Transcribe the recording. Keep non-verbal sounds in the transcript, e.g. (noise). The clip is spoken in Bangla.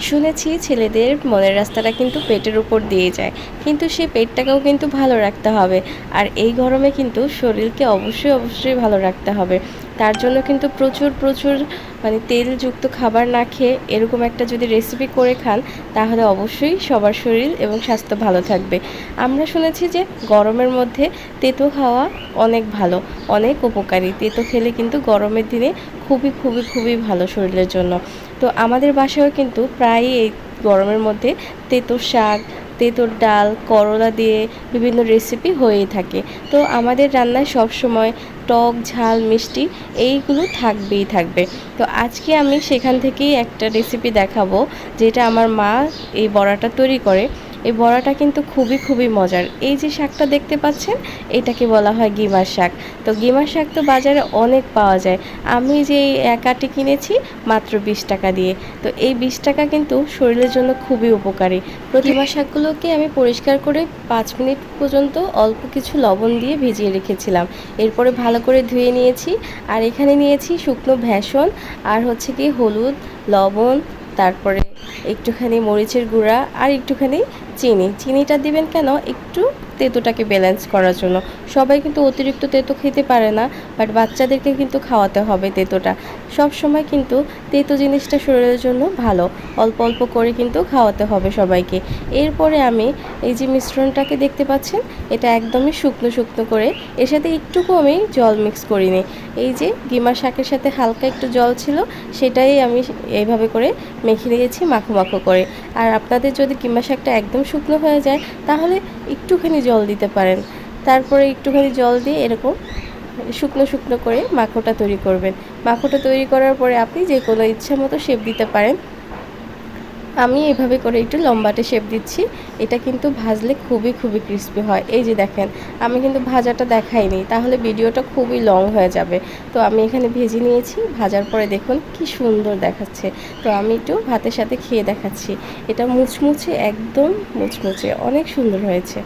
শুনেছি ছেলেদের মনের রাস্তাটা কিন্তু পেটের উপর দিয়ে যায়, কিন্তু সেই পেটটাকেও কিন্তু ভালো রাখতে হবে। আর এই গরমে কিন্তু শরীরকে অবশ্যই অবশ্যই ভালো রাখতে হবে। তার জন্য কিন্তু প্রচুর প্রচুর মানে তেলযুক্ত খাবার না খেয়ে এরকম একটা যদি রেসিপি করে খান, তাহলে অবশ্যই সবার শরীর এবং স্বাস্থ্য ভালো থাকবে। আমরা শুনেছি যে গরমের মধ্যে তেতো খাওয়া অনেক ভালো, অনেক উপকারী। তেতো খেলে কিন্তু গরমের দিনে খুবই খুবই খুবই ভালো শরীরের জন্য। তো আমাদের বাসায়ও কিন্তু প্রায়ই এই গরমের মধ্যে তেঁতো শাক তেঁতোর ডাল, করলা দিয়ে বিভিন্ন রেসিপি হয়েই থাকে। তো আমাদের রান্নায় সব সময় টক, ঝাল, মিষ্টি এইগুলো থাকবেই থাকবে। তো আজকে আমি সেখান থেকেই একটা রেসিপি দেখাবো, যেটা আমার মা এই বড়াটা তৈরি করে। এই বড়াটা কিন্তু খুবই খুবই মজার। এই যে শাকটা দেখতে পাচ্ছেন এটাকে বলা হয় গিমার শাক। তো গিমার শাক তো বাজারে অনেক পাওয়া যায়। আমি যে এই এক কিনেছি মাত্র বিশ টাকা দিয়ে। তো এই বিশ টাকা কিন্তু শরীরের জন্য খুবই উপকারী। প্রতিমা (laughs) শাকগুলোকে আমি পরিষ্কার করে পাঁচ মিনিট পর্যন্ত অল্প কিছু লবণ দিয়ে ভিজিয়ে রেখেছিলাম। এরপরে ভালো করে ধুয়ে নিয়েছি। আর এখানে নিয়েছি শুকনো ভেষন আর হচ্ছে কি হলুদ লবণ তারপরে একটুখানি মরিচের গুঁড়া আর একটুখানি চিনি, চিনিটা দিবেন কেন? একটু তেঁতোটাকে ব্যালেন্স করার জন্য। সবাই কিন্তু অতিরিক্ত তেঁতো খেতে পারে না বাট বাচ্চাদেরকে কিন্তু খাওয়াতে হবে তেঁতোটা। সব সময় কিন্তু তেঁতো জিনিসটা শরীরের জন্য ভালো। অল্প অল্প করে কিন্তু খাওয়াতে হবে সবাইকে। এরপরে আমি এই যে মিশ্রণটাকে দেখতে পাচ্ছেন, এটা একদমই শুকনো শুকনো করে এর সাথে একটুকু আমি জল মিক্স করিনি এই যে গিমার শাকের সাথে হালকা একটু জল ছিল, সেটাই আমি এইভাবে করে মেখে নিয়েছি মাখো মাখো করে। আর আপনাদের যদি কিমা শাকটা একদম শুকনো হয়ে যায়, তাহলে একটুখানি জল দিতে পারেন। তারপরে একটুখানি জল দিয়ে এরকম শুকনো শুকনো করে মাখোটা তৈরি করবেন। মাখোটা তৈরি করার পরে আপনি যে কোনো ইচ্ছা মতো শেপ দিতে পারেন। আমি এভাবে করে একটু লম্বাটে শেপ দিচ্ছি। এটা কিন্তু ভাজলে খুবই খুবই ক্রিস্পি হয়। এই যে দেখেন, আমি কিন্তু ভাজাটা দেখাইনি, তাহলে ভিডিওটা খুবই লং হয়ে যাবে। তো আমি এখানে ভেজে নিয়েছি, ভাজার পরে দেখুন কি সুন্দর দেখাচ্ছে। তো আমি একটু ভাতের সাথে খেয়ে দেখাচ্ছি। এটা মুচমুচে, একদম মুচমুচে, অনেক সুন্দর হয়েছে।